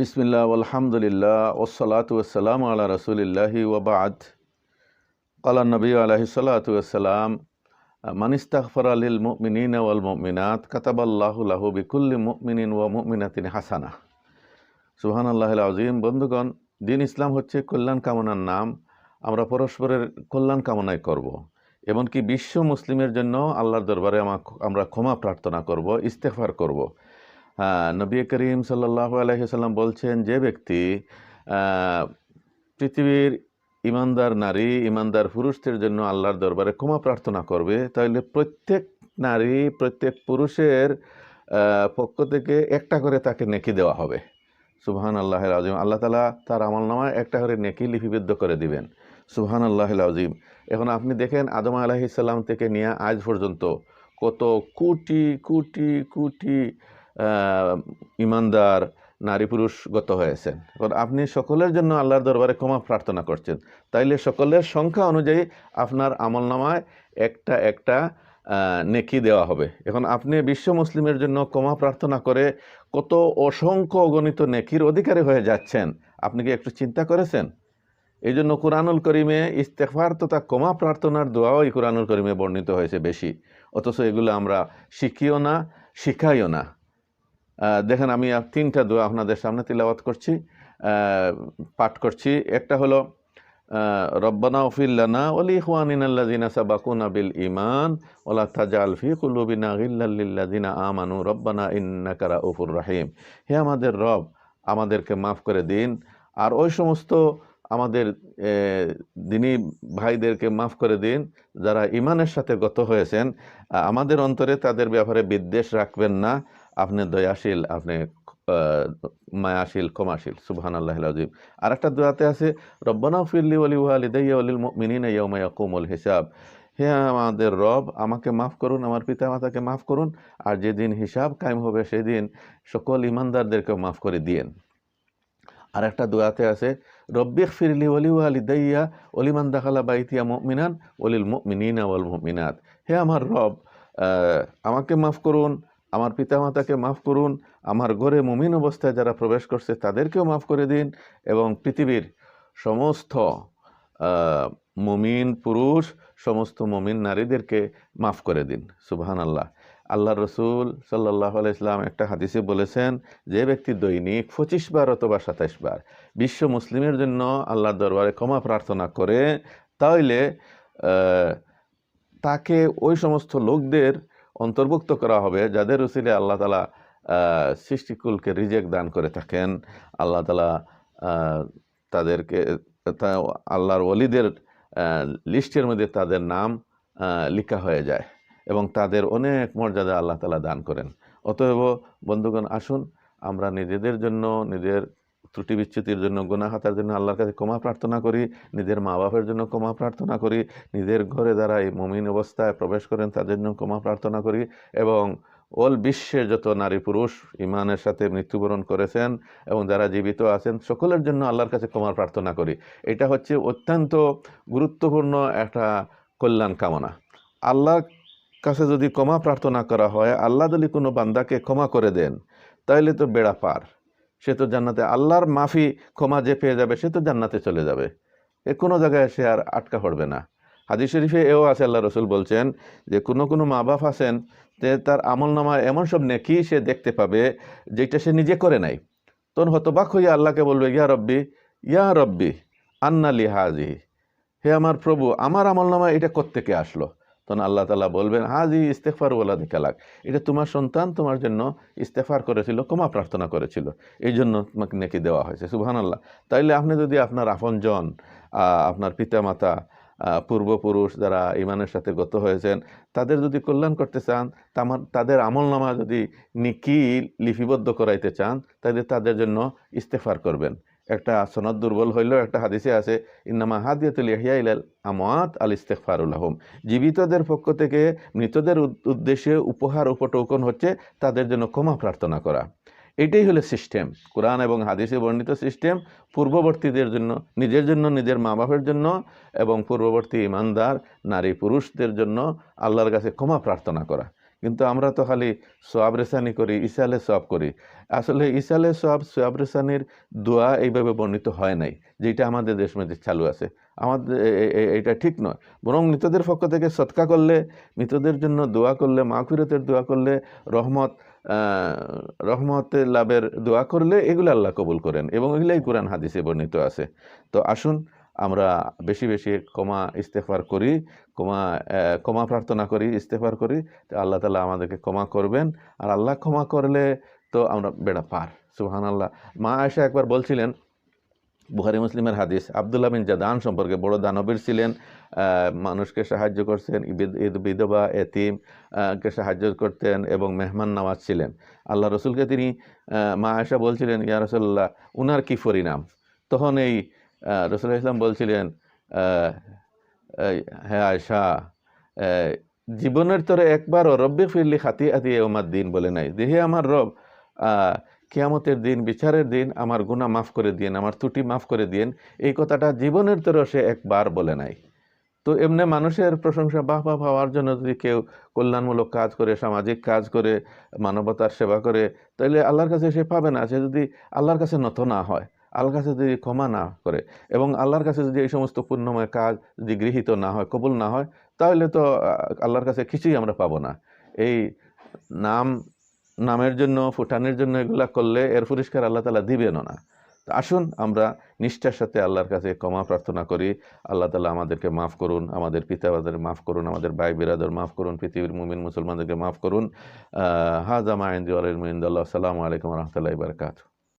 বিসমিল্লাহ, আলহামদুলিল্লাহ ওসলাত ওসালাম আল্লাহ রসুলিল্লাহি ওবাদ কালা নবী আলহি সাল্লাতাম মানিস্তাগফর আলিল মুমিনিন ওয়াল মুমিনাত, কাতাবাল্লাহু লাহু বিকুল্লি মুমিনিন ওয়া মুমিনাতিন হাসানা সুহান আল্লাহ আজিম বন্ধুগণ, দিন ইসলাম হচ্ছে কল্যাণ কামনার নাম আমরা পরস্পরের কল্যাণ কামনায় করব। এমনকি বিশ্ব মুসলিমের জন্য আল্লাহর দরবারে আমরা ক্ষমা প্রার্থনা করব ইস্তেফার করব। হ্যাঁ, নবী করিম সাল্লাহ আলহিসাল্লাম বলছেন যে ব্যক্তি পৃথিবীর ইমানদার নারী ইমানদার পুরুষদের জন্য আল্লাহর দরবারে ক্ষমা প্রার্থনা করবে তাহলে প্রত্যেক নারী প্রত্যেক পুরুষের পক্ষ থেকে একটা করে তাকে নেকি দেওয়া হবে। সুবহান আল্লাহ আজিম আল্লাহ তালা তার আমল নামায় একটা করে নেকি লিপিবদ্ধ করে দিবেন। সুবহান আল্লাহ আজিম এখন আপনি দেখেন আদম আলাহিসাল্লাম থেকে নিয়ে আজ পর্যন্ত কত কোটি কোটি কোটি ইমানদার, নারী পুরুষ গত হয়েছেন। এখন আপনি সকলের জন্য আল্লাহর দরবারে ক্ষমা প্রার্থনা করছেন। তাইলে সকলের সংখ্যা অনুযায়ী আপনার আমল নামায় একটা একটা নেকি দেওয়া হবে। এখন আপনি বিশ্ব মুসলিমের জন্য ক্ষমা প্রার্থনা করে কত অসংখ্য অগণিত নেকির অধিকারী হয়ে যাচ্ছেন, আপনি কি একটু চিন্তা করেছেন? এই জন্য কোরআনুল করিমে ইস্তেফার তথা ক্ষমা প্রার্থনার দোয়াও এই কোরআনুল করিমে বর্ণিত হয়েছে বেশি। অথচ এগুলো আমরা শিখিও না, শিখাইও না। দেখেন, আমি তিনটা দোয়া আপনাদের সামনে তিলাবাত করছি পাঠ করছি। একটা হলো রব্বানা ওফিল্লানা অলি হুয়ানিনাল্লাদিনা সাবাকুনা বিল ইমান ওলা তাজা আলফি কুলুবিনা গিল্লাল্লিল্লাদিনা আমানু। রব্বানা ইন্নাকারা উফুর রাহিম। হে আমাদের রব, আমাদেরকে মাফ করে দিন। আর ওই সমস্ত আমাদের দিনী ভাইদেরকে মাফ করে দিন যারা ইমানের সাথে গত হয়েছেন। আমাদের অন্তরে তাদের ব্যাপারে বিদ্বেষ রাখবেন না। আপনি দয়াশীল, আপনি মায়াশীল, ক্ষমাশীল সুবহান আল্লাহ আজিম আর একটা দোয়াতে আছে, রব্বানা ফিল্লি ওলি ওয়ালিদাইয়া ওলিল মিনিন ইয়াকুমুল হিসাব। হে আমাদের রব, আমাকে মাফ করুন, আমার পিতা মাতাকে মাফ করুন, আর যেদিন হিসাব কায়েম হবে সেদিন সকল ইমানদারদেরকে মাফ করে দিয়েন। আর একটা দোয়াতে আছে রব্বিক ফিরলি ওলি ওয়ালিদাইয়া অলিমান দাখালা বাইতিয়া মিনান অলিল মিনিনা ওয়াল মিনাত হে আমার রব আমাকে মাফ করুন আমার পিতামাতাকে মাফ করুন, আমার ঘরে মুমিন অবস্থায় যারা প্রবেশ করছে তাদেরকেও মাফ করে দিন এবং পৃথিবীর সমস্ত মুমিন পুরুষ, সমস্ত মুমিন নারীদেরকে মাফ করে দিন। সুবহান আল্লাহ আল্লাহ রসুল সাল্লাহ ইসলাম একটা হাদিসে বলেছেন, যে ব্যক্তি দৈনিক পঁচিশ বার অথবা সাতাইশ বার বিশ্ব মুসলিমের জন্য আল্লাহর দরবারে ক্ষমা প্রার্থনা করে তাহলে তাকে ওই সমস্ত লোকদের অন্তর্ভুক্ত করা হবে যাদের উসিলে আল্লাহ তালা সৃষ্টিকুলকে রিজেক্ট দান করে থাকেন। আল্লাহ তালা তাদেরকে আল্লাহর অলিদের লিস্টের মধ্যে তাদের নাম লিখা হয়ে যায় এবং তাদের অনেক মর্যাদা আল্লাহ তালা দান করেন। অতএব বন্ধুগণ, আসুন, আমরা নিজেদের জন্য, নিজের ত্রুটি বিচ্যুতির জন্য গুণাহাতার জন্য আল্লাহর কাছে ক্ষমা প্রার্থনা করি, নিজের মা বাপের জন্য ক্ষমা প্রার্থনা করি, নিজের ঘরে যারা এই মমিন অবস্থায় প্রবেশ করেন তাদের জন্য ক্ষমা প্রার্থনা করি এবং ওল বিশ্বে যত নারী পুরুষ ইমানের সাথে মৃত্যুবরণ করেছেন এবং যারা জীবিত আছেন, সকলের জন্য আল্লাহর কাছে ক্ষমা প্রার্থনা করি। এটা হচ্ছে অত্যন্ত গুরুত্বপূর্ণ একটা কল্যাণ কামনা। আল্লাহর কাছে যদি ক্ষমা প্রার্থনা করা হয়, আল্লাহ যদি কোনো বান্দাকে ক্ষমা করে দেন তাহলে তো বেড়া পার। সে তো জান্নাতে, আল্লাহর মাফি ক্ষমা যে পেয়ে যাবে, সে তো জান্নাতে চলে যাবে। এ কোনো জায়গায় সে আর আটকা পড়বে না। হাদিস শরীফে এও আছে, আল্লাহ রসুল বলছেন যে, কোনো কোনো মা বাপ আছেন যে, তার আমল নামায় এমন সব নেকি সে দেখতে পাবে যেটা সে নিজে করে নাই। তখন হতবাক হইয়া আল্লাহকে বলবে, ইয়া রব্বি ইয়া রব্বি আন্নালি হাজি হে আমার প্রভু, আমার আমল নামায় এটা কোত্থেকে আসলো? তখন আল্লাহ তালা বলবেন, হাজি ইস্তেফার ওলা দেখালাক এটা তোমার সন্তান তোমার জন্য ইস্তেফার করেছিল, ক্ষমা প্রার্থনা করেছিল। এই জন্য তোমাকে নেকি দেওয়া হয়েছে সুবহান আল্লাহ তাইলে আপনি যদি আপনার আপনজন আপনার পিতামাতা পূর্বপুরুষ যারা ইমানের সাথে গত হয়েছেন, তাদের যদি কল্যাণ করতে চান তাদের আমল নামা যদি নিকি লিপিবদ্ধ করাইতে চান তাহলে তাদের জন্য ইস্তেফার করবেন। একটা সনদ দুর্বল হইলেও একটা হাদিসে আছে, ইন্নামা হাদিয়াতুল ইহিয়া ইলাল আমাত আল ইস্তেকফারুল আহম জীবিতদের পক্ষ থেকে মৃতদের উদ্দেশ্যে উপহার উপটোকন হচ্ছে তাদের জন্য ক্ষমা প্রার্থনা করা। এটাই হলো সিস্টেম। কোরআন এবং হাদিসে বর্ণিত সিস্টেম পূর্ববর্তীদের জন্য, নিজের জন্য, নিজের মা বাপের জন্য এবং পূর্ববর্তী ইমানদার নারী পুরুষদের জন্য আল্লাহর কাছে ক্ষমা প্রার্থনা করা। কিন্তু আমরা তো খালি সোয়াব রেসানি করি ইসালে সোয়াব করি। আসলে ইসালে সোয়াব সোয়াব রেসানির দোয়া এইভাবে বর্ণিত হয় নাই, যেটা আমাদের দেশ মধ্যে চালু আছে। আমাদের এটা ঠিক নয়। বরং মৃতদের পক্ষ থেকে সৎকা করলে, মৃতদের জন্য দোয়া করলে, মাগফিরতের দোয়া করলে, রহমত রহমতের লাভের দোয়া করলে, এগুলো আল্লাহ কবুল করেন এবং এগুলাই কোরআন হাদিসে বর্ণিত আছে। তো আসুন আমরা বেশি বেশি ক্ষমা ইস্তেফার করি, ক্ষমা ক্ষমা প্রার্থনা করি ইস্তেফার করি, তো আল্লাহ তালা আমাদেরকে ক্ষমা করবেন। আর আল্লাহ ক্ষমা করলে তো আমরা বেড়া পার সুহান আল্লাহ মা আয়সা একবার বলছিলেন বুহারি মুসলিমের হাদিস, আবদুল্লাহ বিন জাদান সম্পর্কে বড় দানবীর ছিলেন মানুষকে সাহায্য করছেন বিধবা, এতিম কে সাহায্য করতেন এবং মেহমান নামাজ ছিলেন। আল্লাহ রসুলকে তিনি মা আয়সা বলছিলেন, ইয়া রসুল্লাহ উনার কি পরিণাম? তখন এই রসুল ইসলাম বলছিলেন হ্যাঁ আয়সা জীবনের তরে একবারও রব্বে ফিরলি খাতি আতি ওমার দিন বলে নাই। দেহে আমার রব কিয়ামতের দিন, বিচারের দিন আমার গুণা মাফ করে দিয়েন, আমার ত্রুটি মাফ করে দিয়েন, এই কথাটা জীবনের তরে সে একবার বলে নাই। তো এমনি মানুষের প্রশংসা বাহ বাহ হওয়ার জন্য যদি কেউ কল্যাণমূলক কাজ করে, সামাজিক কাজ করে, মানবতার সেবা করে তাহলে আল্লাহর কাছে সে পাবে না। সে যদি আল্লাহর কাছে নত না হয় আল্লাহর কাছে যদি ক্ষমা না করে এবং আল্লাহর কাছে যদি এই সমস্ত পুণ্যময় কাজ যদি গৃহীত না হয়, কবুল না হয়, তাহলে তো আল্লাহর কাছে কিছুই আমরা পাবো না। এই নাম, নামের জন্য, ফুটানের জন্য এগুলা করলে এর পুরস্কার আল্লাহ তালা দিবেনও না। আসুন আমরা নিষ্ঠার সাথে আল্লাহর কাছে ক্ষমা প্রার্থনা করি। আল্লাহ তালা আমাদেরকে মাফ করুন, আমাদের পিতাবাদের মাফ করুন, আমাদের ভাই বিরাদর মাফ করুন, পৃথিবীর মুমিন মুসলমানদেরকে মাফ করুন। হাজা মাইন্দি আলমিন্দাল্লাহ সালামু আলাইকুম রহমতুল্লাহ বারকাতু